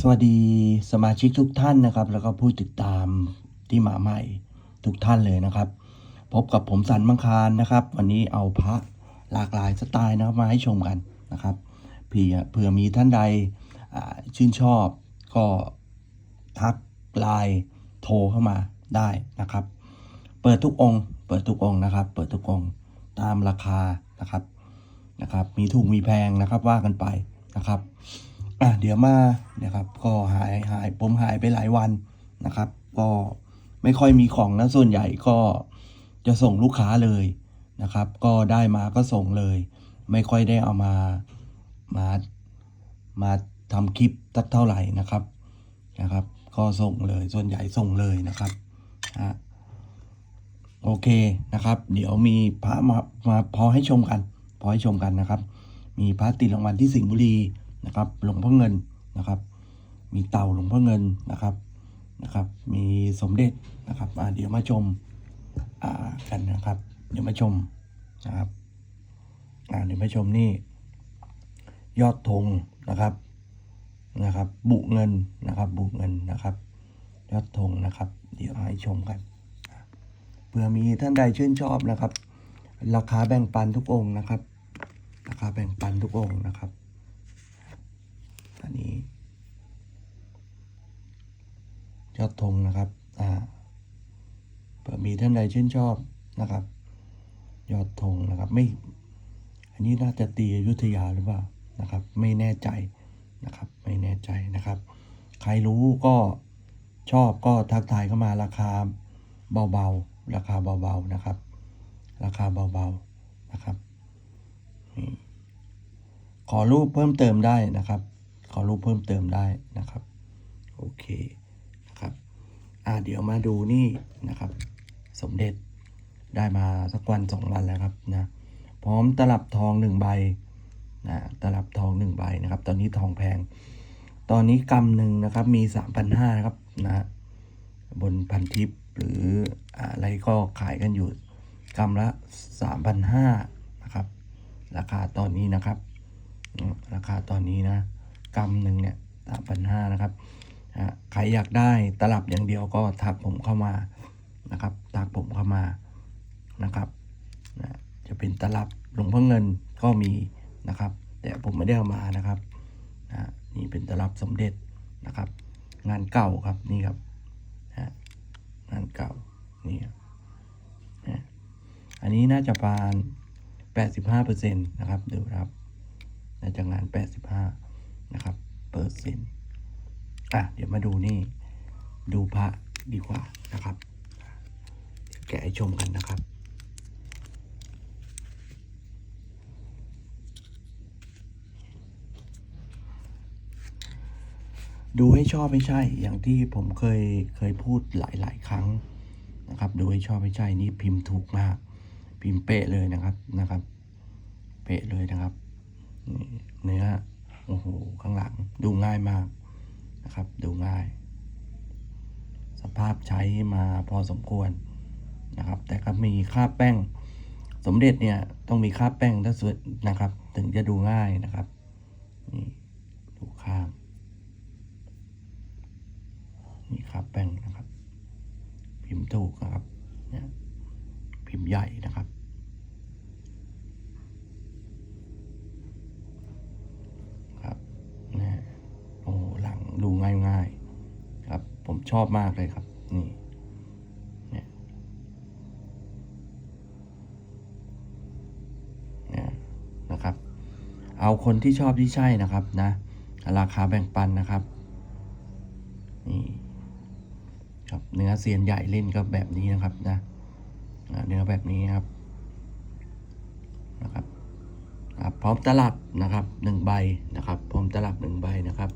สวัสดีสมาชิกทุกท่านนะครับ แล้วก็ผู้ติดตามที่มาใหม่ทุกท่านเลยนะครับ พบกับผมสันมังคารนะครับ วันนี้เอาพระหลากหลายสไตล์นะครับมาให้ชมกันนะครับเผื่อเผื่อมีท่านใดชื่นชอบก็ทักไลน์โทรเข้ามาได้นะครับ เปิดทุกองค์ เปิดทุกองค์นะครับ เปิดทุกองค์ตามราคานะครับนะครับ มีถูกมีแพงนะครับว่ากันไปนะครับ อะเดี๋ยวมานะครับ ก็หายหายผมหายไปหลายวันนะครับ ก็ไม่ค่อยมีของนะส่วนใหญ่ก็จะส่งลูกค้าเลยนะครับ ก็ได้มาก็ส่งเลย ไม่ค่อยได้เอามามามาทำคลิปสักเท่าไหร่นะครับนะครับ ก็ส่งเลยส่วนใหญ่ส่งเลยนะครับอะโอเคนะครับ เดี๋ยวมีพระมามาพอให้ชมกัน พอให้ชมกันนะครับ มีพระติดรางวัลที่สิงห์บุรี นะครับหลวงพ่อเงินนะครับ มีเต่าหลวงพ่อเงินนะครับนะครับ มีสมเด็จนะครับเดี๋ยวมาชมกันนะครับ เดี๋ยวมาชมนะครับเดี๋ยวมาชมนี่ ยอดธงนะครับนะครับ บุเงินนะครับ บุเงินนะครับ ยอดธงนะครับ เดี๋ยวให้ชมกันเผื่อมีท่านใดชื่นชอบนะครับ ราคาแบ่งปันทุกองนะครับ ราคาแบ่งปันทุกองนะครับ อันนี้ ยอดธงนะครับ อ่าเผื่อมีท่านใดชื่นชอบนะครับ ยอดธงนะครับ ไม่ อันนี้น่าจะตีอยุธยาหรือเปล่านะครับ ไม่แน่ใจนะครับ ไม่แน่ใจนะครับ ใครรู้ก็ชอบก็ทักทายเข้ามาราคาเบาๆ ราคาเบาๆนะครับ ราคาเบาๆนะครับขอรูปเพิ่มเติมได้นะครับ ขอรูปเพิ่มเติมได้นะครับ โอเคนะครับอ่าเดี๋ยวมาดูนี่นะครับ สมเด็จได้มาสักวันสองวันแล้วครับนะพร้อมตลับทองหนึ่งใบนะตลับทองหนึ่งใบนะครับ ตอนนี้ทองแพง ตอนนี้กำหนึ่งนะครับมีสามพันห้านะครับนะบนพันทิปหรืออะไรก็ขายกันอยู่กำละสามพันห้านะครับ ราคาตอนนี้นะครับ ราคาตอนนี้นะ กำหนึ่งเนี่ยสามพันห้านะครับใครอยากได้ตลับอย่างเดียวก็ทักผมเข้ามานะครับทักผมเข้ามานะครับจะเป็นตลับหลวงพ่อเงินก็มีนะครับ แต่ผมไม่ได้เอามานะครับนี่เป็นตลับสมเด็จนะครับ งานเก่าครับนี่ครับงานเก่านี่อันนี้น่าจะประมาณ85%นะครับดูครับน่าจะงาน 85 นะครับ เปอร์เซ็นต์อะเดี๋ยวมาดูนี่ ดูพระดีกว่านะครับ แกะให้ชมกันนะครับดูให้ชอบไม่ใช่ อย่างที่ผมเคยเคยพูดหลาย ๆ ครั้งนะครับ ดูให้ชอบไม่ใช่นี่พิมพ์ถูกมาก พิมพ์เป๊ะเลยนะครับนะครับ เป๊ะเลยนะครับเนื้อ อ้โหข้างหลังดูง่ายมากนะครับ ดูง่าย สภาพใช้มาพอสมควรนะครับ แต่ก็มีค่าแป้งสมเด็จเนี่ยต้องมีค่าแป้งถ้าสุดนะครับ ถึงจะดูง่ายนะครับนี่ดูข้างนี่ค่าแป้งนะครับ พิมพ์ถูกนะครับเนี่ยพิมพ์ใหญ่นะครับนะโอ้หลังดูง่ายง่ายๆครับ ผมชอบมากเลยครับ นี่เนี่ยเนี่ยนะครับ เอาคนที่ชอบที่ใช่นะครับนะ ราคาแบ่งปันนะครับนี่ครับเนื้อเซียนใหญ่เล่นก็แบบนี้นะครับนะเนื้อแบบนี้ครับนะครับครับพร้อมตลับนะครับหนึ่งใบนะครับ พร้อมตลับหนึ่งใบนะครับ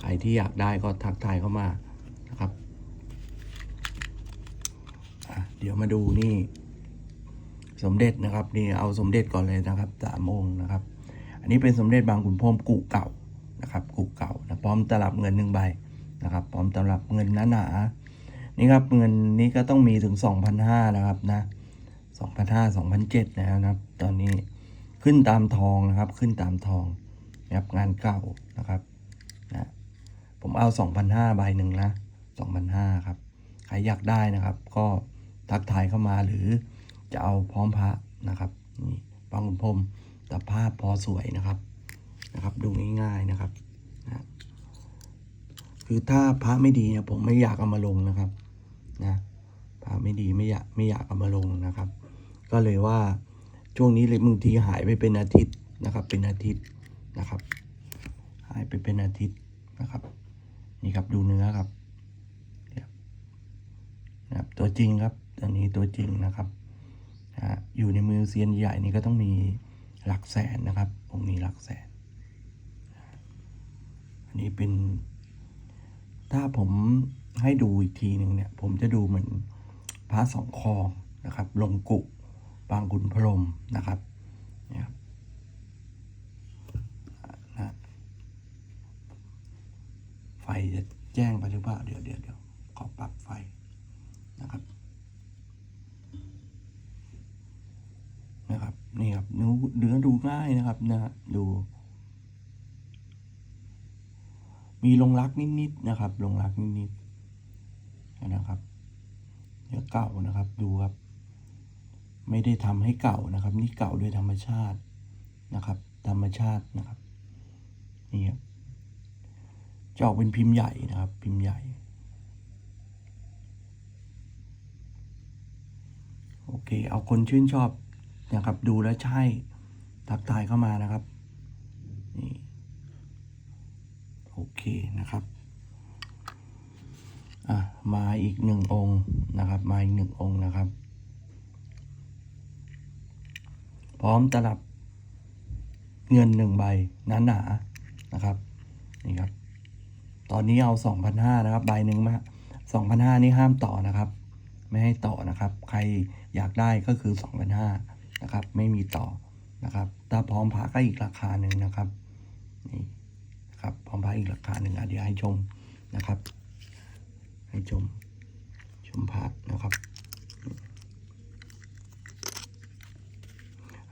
ใครที่อยากได้ก็ทักทายเข้ามา นะครับเดี๋ยวมาดูนี่ สมเด็จนะครับนี่เอาสมเด็จก่อนเลยนะครับสามองค์นะครับ อันนี้เป็นสมเด็จบางขุนพรมกุเก่านะครับกุเก่านะพร้อมตลับเงินหนึ่งใบนะครับ พร้อมตลับเงินหนาๆนี่ครับเงินนี้ก็ต้องมีถึงสองพันห้านะครับนะสองพันห้าสองพันเจ็ดนะครับ ตอนนี้ขึ้นตามทองนะครับ ขึ้นตามทองนะครับงานเก่านะครับนะผมเอาสองพันห้าใบหนึ่งนะ สองพันห้าครับ ใครอยากได้นะครับ ก็ทักทายเข้ามาหรือจะเอาพร้อมพระนะครับนี่บางขุนพรมแต่ภาพพอสวยนะครับนะครับ ดูง่ายๆนะครับนะคือถ้าพระไม่ดีเนี่ยผมไม่อยากเอามาลงนะครับนะพระไม่ดีไม่อยากไม่อยากเอามาลงนะครับ ก็เลยว่าช่วงนี้เลยบางทีหายไปเป็นอาทิตย์นะครับ เป็นอาทิตย์นะครับ หายไปเป็นอาทิตย์นะครับ นี่ครับดูเนื้อครับ นะครับ ตัวจริงครับตัวนี้ตัวจริงนะครับอยู่ในมือเซียนใหญ่นี่ก็ต้องมีหลักแสนนะครับองค์นี้หลักแสน อันนี้เป็น ถ้าผมให้ดูอีกทีหนึ่งเนี่ย ผมจะดูเหมือนพระสองคองนะครับ ลงกุบางขุนพรมนะครับเนี่ยครับนะไฟจะแจ้งไปหรือเปล่าเดี๋ยวเดี๋ยวเดี๋ยวขอปรับไฟ นะครับนะครับนี่ครับเนื้อเนื้อดูง่ายนะครับนะฮะดู มีลงรักนิดๆนะครับ ลงรักนิดๆนะครับเนื้อเก่านะครับดูครับ ไม่ได้ทำให้เก่านะครับ นี่เก่าโดยธรรมชาตินะครับ ธรรมชาตินะครับนี่ครับจะออกเป็นพิมพ์ใหญ่นะครับ พิมพ์ใหญ่ โอเค เอาคนชื่นชอบนะครับดูแล้วใช่ทักทายเข้ามานะครับนี่โอเคนะครับอะมาอีกหนึ่งองค์นะครับ มาอีกหนึ่งองค์นะครับ พร้อมตลับเงินหนึ่งใบหนาหนานะครับนี่ครับ ตอนนี้เอาสองพันห้านะครับใบหนึ่งมาสองพันห้านี่ห้ามต่อนะครับ ไม่ให้ต่อนะครับ ใครอยากได้ก็คือสองพันห้านะครับ ไม่มีต่อนะครับถ้าพร้อมพระก็อีกราคาหนึ่งนะครับนี่นะครับพร้อมพระอีกราคาหนึ่งอะเดี๋ยวให้ชมนะครับ ให้ชมชมพระนะครับ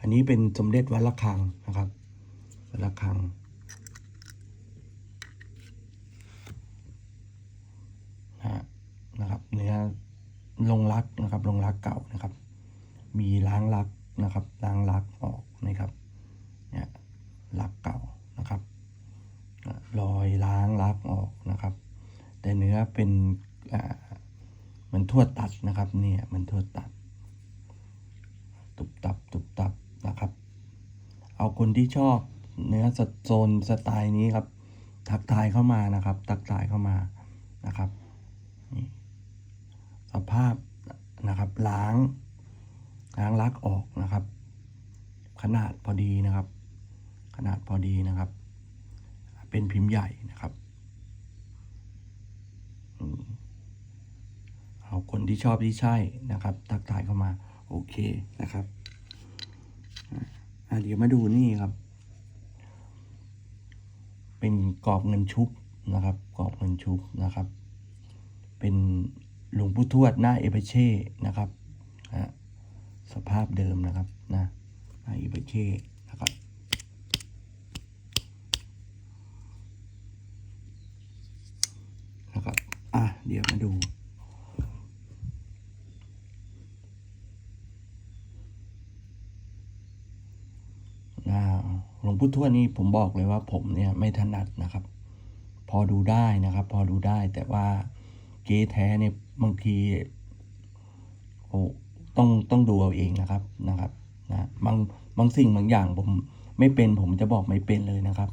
อันนี้เป็นสมเด็จวัดระฆังนะครับวัดระฆังฮะนะครับเนื้อ ลงรักนะครับ ลงรักเก่านะครับ มีล้างรักนะครับ ล้างรักออกนะครับเนี่ยรักเก่านะครับรอยล้างรักออกนะครับ แต่เนื้อเป็นอ่าเหมันทั่วตัดนะครับเนี่ยมันทั่วตัด ตุบตับตุบตับนะครับ เอาคนที่ชอบเนื้อสโซนสไตล์นี้ครับ ทักทายเข้ามานะครับ ทักทายเข้ามานะครับาพนะครับ ล้างล้างลักออกนะครับ ขนาดพอดีนะครับ ขนาดพอดีนะครับ เป็นพิมพ์ใหญ่นะครับเอาคนที่ชอบที่ใช่นะครับ ทักทายเข้ามา โอเคนะครับเดี๋ยวมาดูนี่ครับ เป็นกรอบเงินชุบนะครับ กรอบเงินชุบนะครับ เป็น หลวงปู่ทวดหน้าเอเปเช่นะครับฮะสภาพเดิมนะครับนะหน้าเอเปเช่นะครับนะครับอะเดี๋ยวมาดูอ่าหลวงปู่ทวดนี่ผมบอกเลยว่าผมเนี่ยไม่ถนัดนะครับ พอดูได้นะครับ พอดูได้แต่ว่า เก๊แท้เนี่ยบางทีโอ้ต้องต้องดูเอาเองนะครับนะครับนะบางบางสิ่งบางอย่างผมไม่เป็นผมจะบอกไม่เป็นเลยนะครับ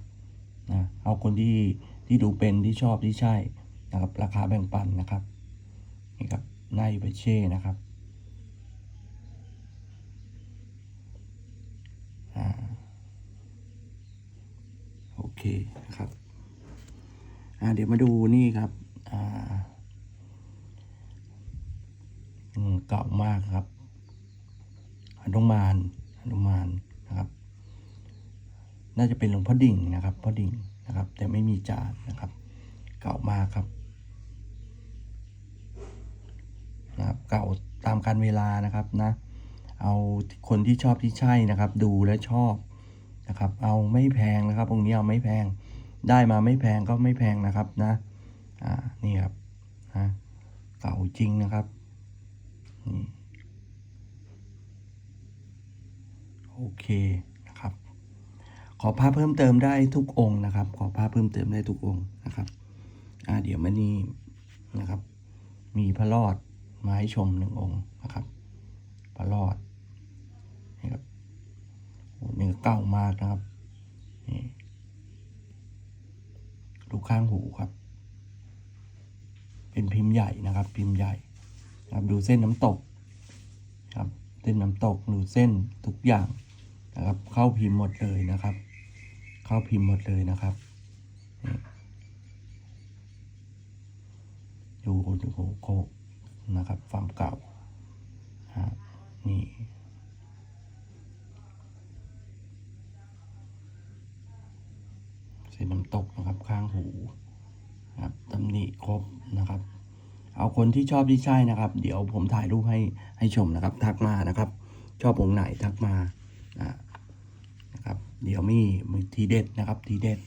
นะเอาคนที่ที่ดูเป็นที่ชอบที่ใช่นะครับ ราคาแบ่งปันนะครับนี่ครับนายเบเช่นะครับโอเคครับอ่าเดี๋ยวมาดูนี่ครับอ่าอืม เก่ามากครับหนุมานหนุมานนะครับ น่าจะเป็นหลวงพ่อดิ่งนะครับพ่อดิ่งนะครับ แต่ไม่มีจานนะครับ เก่ามากครับนะครับ เก่าตามการเวลานะครับนะ เอาคนที่ชอบที่ใช่นะครับ ดูและชอบนะครับ เอาไม่แพงนะครับองค์นี้เอาไม่แพงได้มาไม่แพงก็ไม่แพงนะครับนะ อ่า นี่ครับนะเก่าจริงนะครับ โอเคนะครับ ขอภาพเพิ่มเติมได้ทุกองค์นะครับ ขอภาพเพิ่มเติมได้ทุกองค์นะครับอ่าเดี๋ยวมันนี้นะครับ มีพระรอดมาให้ชมหนึ่งองค์นะครับพระรอดนี่ครับโอ้เนื้อเก่ามากนะครับนี่ดูข้างหูครับ เป็นพิมพ์ใหญ่นะครับ พิมพ์ใหญ่ ครับดูเส้นน้ำตกครับเส้นน้ำตกดูเส้นทุกอย่างนะครับ เข้าพิมพ์หมดเลยนะครับ เข้าพิมพ์หมดเลยนะครับนี่ดูดูโคกนะครับฟาร์มเก่าฮะนี่เส้นน้ำตกนะครับข้างหูครับตำหนิครบนะครับ เอาคนที่ชอบที่ใช่นะครับ เดี๋ยวผมถ่ายรูปให้ให้ชมนะครับ ทักมานะครับ ชอบองค์ไหนทักมานะนะครับ เดี๋ยวมีมีทีเด็ดนะครับ ทีเด็ด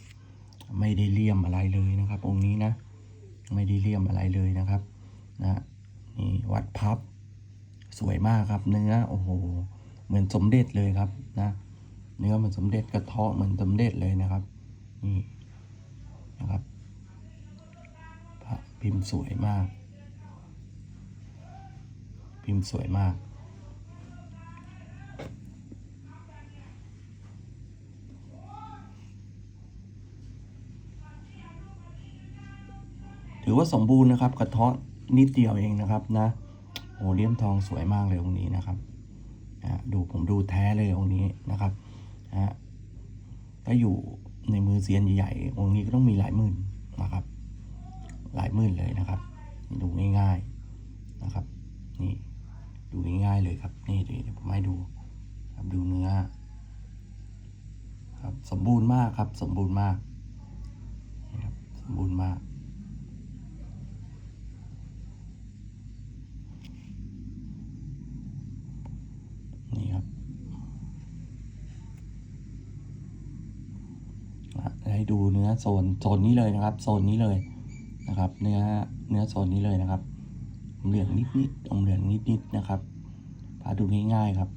ไม่ได้เลี่ยมอะไรเลยนะครับ องค์นี้นะ ไม่ได้เลี่ยมอะไรเลยนะครับนะนี่วัดพับ สวยมากครับ เนื้อโอ้โหเหมือนสมเด็จเลยครับนะเนื้อเหมือนสมเด็จกระเทาะเหมือนสมเด็จเลยนะครับนี่นะครับพระพิมพ์สวยมาก พิมพ์สวยมาก ถือว่าสมบูรณ์นะครับ กระเทาะนิดเดียวเองนะครับนะโอ้เลี่ยมทองสวยมากเลยองค์นี้นะครับนะดูผมดูแท้เลยองค์นี้นะครับนะถ้าอยู่ในมือเซียนใหญ่ๆองค์นี้ก็ต้องมีหลายหมื่นนะครับ หลายหมื่นเลยนะครับ ดูง่ายๆนะครับ นี่ ดูง่ายๆเลยครับ นี่เดี๋ยวผมให้ดูครับดูเนื้อครับสมบูรณ์มากครับ สมบูรณ์มากนี่ครับสมบูรณ์มาก นี่ครับให้ดูเนื้อโซนโซนนี้เลยนะครับ โซนนี้เลยนะครับ เนื้อเนื้อโซนนี้เลยนะครับ เหลืองนิดๆอมเหลืองนิดๆนะครับพาดูง่ายๆครับ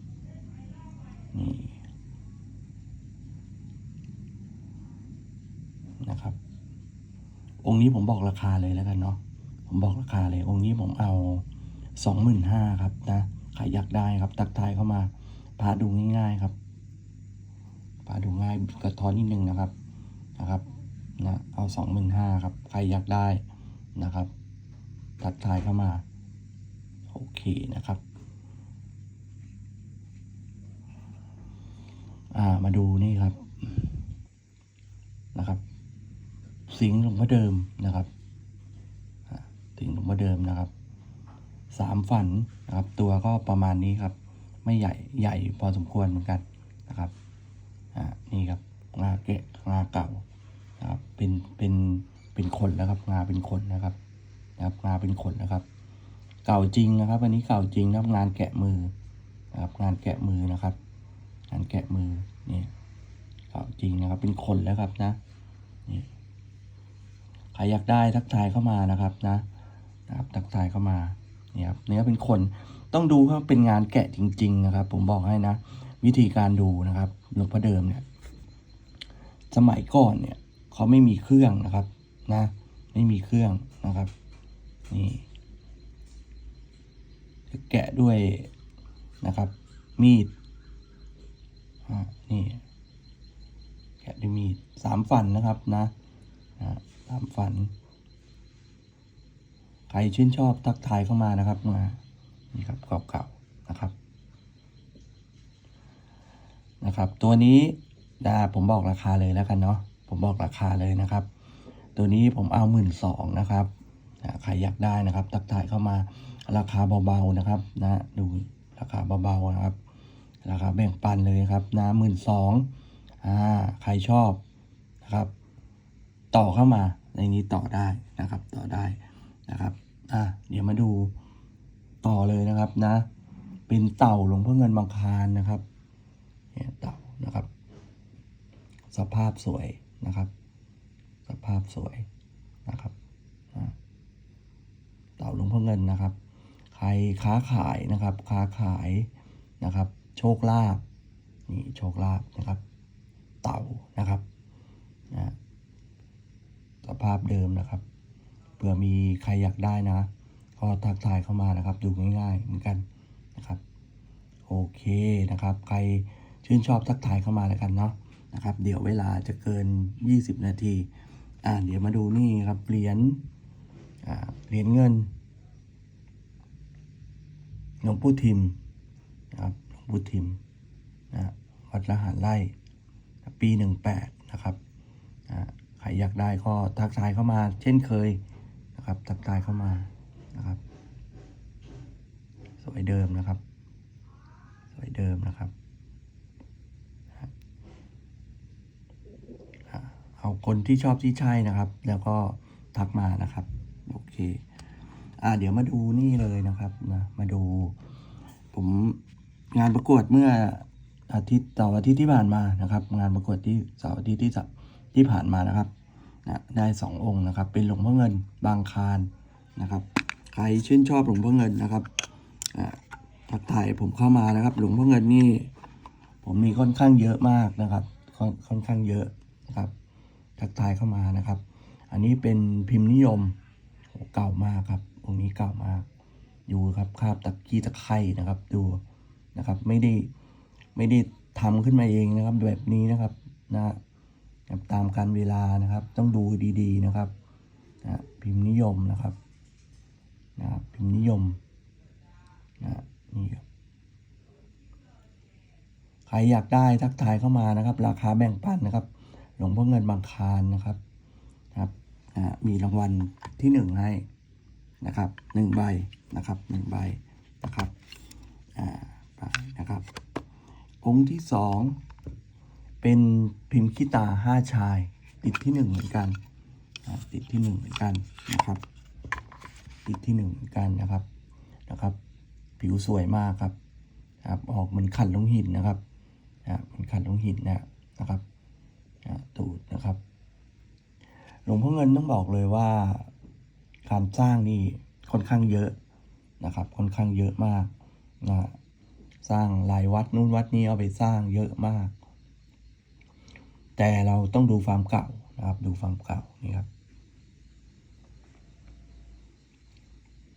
นี่นะครับ องค์นี้ผมบอกราคาเลยแล้วกันเนาะผมบอกราคาเลย องค์นี้ผมเอาสองหมื่นห้าครับนะใครอยากได้ครับ ตักทายเข้ามาพาดูง่ายๆครับพาดูง่ายกระท้อนนิดนึงนะครับนะครับนะเอาสองหมื่นห้าครับ ใครอยากได้นะครับตักทายเข้ามา โอเคนะครับามาดูนี่ครับนะครับสิงห์หลวงพ่อเดิมนะครับสิงห์หลวงพ่อเดิมนะครับสามฝันนะครับ ตัวก็ประมาณนี้ครับ ไม่ใหญ่ใหญ่พอสมควรเหมือนกันนะครับอ่านี่ครับงาเกะงาเก่านะครับเป็นเป็นเป็นขนแล้วครับ งาเป็นขนนะครับนะครับ งาเป็นขนนะครับ เก่าจริงนะครับ อันนี้เก่าจริงนะครับงานแกะมือนะครับ งานแกะมือนะครับ งานแกะมือนี่เก่าจริงนะครับ เป็นขนแล้วครับนะนี่ใครอยากได้ทักทายเข้ามานะครับนะนะครับทักทายเข้ามานี่ครับเนื้อเป็นคนต้องดูว่าเป็นงานแกะจริง ๆ นะครับ ผมบอกให้นะ วิธีการดูนะครับหลวงพ่อเดิมเนี่ยสมัยก่อนเนี่ยเขาไม่มีเครื่องนะครับนะ ไม่มีเครื่องนะครับ นี่ จะแกะด้วยนะครับ มีดนี่แกะด้วยมีดสามฟันนะครับนะสามฟัน ใครชื่นชอบทักทายเข้ามานะครับมานี่ครับขอบเก่านะครับนะครับ ตัวนี้นะผมบอกราคาเลยแล้วกันเนาะผมบอกราคาเลยนะครับ ตัวนี้ผมเอาหมื่นสองนะครับใครอยากได้นะครับ ทักทายเข้ามา ราคาเบาๆนะครับนะดูราคาเบาๆนะครับ ราคาแบ่งปันเลยครับนะหมื่นสองอ่าใครชอบนะครับ ต่อเข้ามาในนี้ต่อได้นะครับ ต่อได้นะครับอะเดี๋ยวมาดูต่อเลยนะครับนะ เป็นเต่าหลวงพ่อเงินบางคารนะครับเนี่ยเต่านะครับ สภาพสวยนะครับ สภาพสวยนะครับเต่าหลวงพ่อเงินนะครับ ใครค้าขายนะครับ ค้าขายนะครับ โชคลาภนี่โชคลาภนะครับ เต่านะครับนะสภาพเดิมนะครับเผื่อมีใครอยากได้นะ ก็ทักทายเข้ามานะครับ ดูง่ายๆเหมือนกันนะครับ โอเคนะครับ ใครชื่นชอบทักทายเข้ามาแล้วกันเนาะนะครับ เดี๋ยวเวลาจะเกิน 20 นาที อ่าเดี๋ยวมาดูนี่ครับเหรียญอ่าเหรียญเงิน หลวงปู่ทิมนะครับหลวงปู่ทิมนะวัดละหารไร่ปี18นะครับอ่าใครอยากได้ก็ทักทายเข้ามา เช่นเคยนะครับทักทายเข้ามานะครับ สวยเดิมนะครับ สวยเดิมนะครับเอาคนที่ชอบที่ใช่นะครับ แล้วก็ทักมานะครับ โอเค อ่าเดี๋ยวมาดูนี่เลยนะครับนะมาดู ผมงานประกวดเมื่ออาทิตย์เสาร์อาทิตย์ที่ผ่านมานะครับ งานประกวดที่เสาร์อาทิตย์ที่สัปที่ผ่านมานะครับนะได้สององค์นะครับ เป็นหลวงพ่อเงินบางคารนะครับ ใครชื่นชอบหลวงพ่อเงินนะครับอ่าทักทายผมเข้ามานะครับ หลวงพ่อเงินนี่ ผมมีค่อนข้างเยอะมากนะครับค่อนค่อนข้างเยอะนะครับทักทายเข้ามานะครับ อันนี้เป็นพิมพ์นิยมเก่ามากครับ องนี้เก่ามากอยู่ครับคาบตะกี้ตะไคร่นะครับ ดูนะครับ ไม่ได้ไม่ได้ทำขึ้นมาเองนะครับ แบบนี้นะครับนะตามการเวลานะครับ ต้องดูดีๆนะครับนะพิมพ์นิยมนะครับนะครับพิมพ์นิยมนะนี่ครับใครอยากได้ทักทายเข้ามานะครับ ราคาแบ่งปันนะครับ หลวงพ่อเงินบางคารนะครับครับอ่ามีรางวัลที่หนึ่งให้ นะครับหนึ่งใบนะครับหนึ่งใบนะครับอ่าไปนะครับ องค์ที่สองเป็นพิมพ์ขี้ตาห้าชาย ติดที่หนึ่งเหมือนกันติดที่หนึ่งเหมือนกันนะครับ ติดที่หนึ่งเหมือนกันนะครับนะครับ ผิวสวยมากครับครับออกเหมือนขันลงหินนะครับนะเหมือนขันลงหินนะนะครับนะตูดนะครับ หลวงพ่อเงินต้องบอกเลยว่า การสร้างนี่ค่อนข้างเยอะนะครับ ค่อนข้างเยอะมากนะสร้างหลายวัดนู้นวัดนี้เอาไปสร้างเยอะมาก แต่เราต้องดูฟาร์มเก่านะครับ ดูฟาร์มเก่านี่ครับ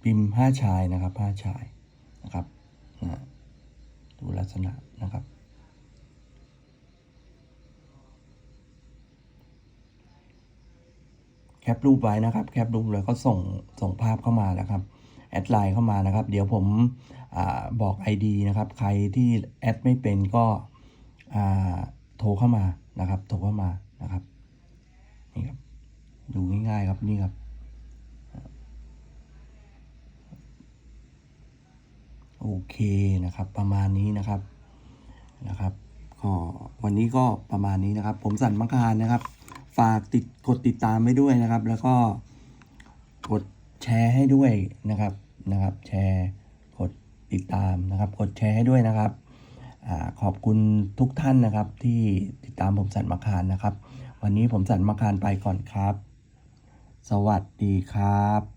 พิมพ์ห้าชายนะครับห้าชายนะครับนะดูลักษณะนะครับ แคปรูปไว้นะครับ แคปรูปแล้วก็ส่งส่งภาพเข้ามานะครับ แอดไลน์เข้ามานะครับ เดี๋ยวผมอบอก ID นะครับ ใครที่แอดไม่เป็นก็โทรเข้ามานะครับ โทรเข้ามานะครับ นี่ครับ ดูง่ายๆครับนี่ครับ โอเคนะครับ ประมาณนี้นะครับ นะครับก็วันนี้ก็ประมาณนี้นะครับ ผมสันมังคารนะครับ ฝากติดกดติดตามไว้ด้วยนะครับ แล้วก็กดแชร์ให้ด้วยนะครับนะครับ แชร์กดติดตามนะครับ กดแชร์ให้ด้วยนะครับอขอบคุณทุกท่านนะครับ ที่ติดตามผมสันมาคารนะครับ วันนี้ผมสันมาคารไปก่อนครับ สวัสดีครับ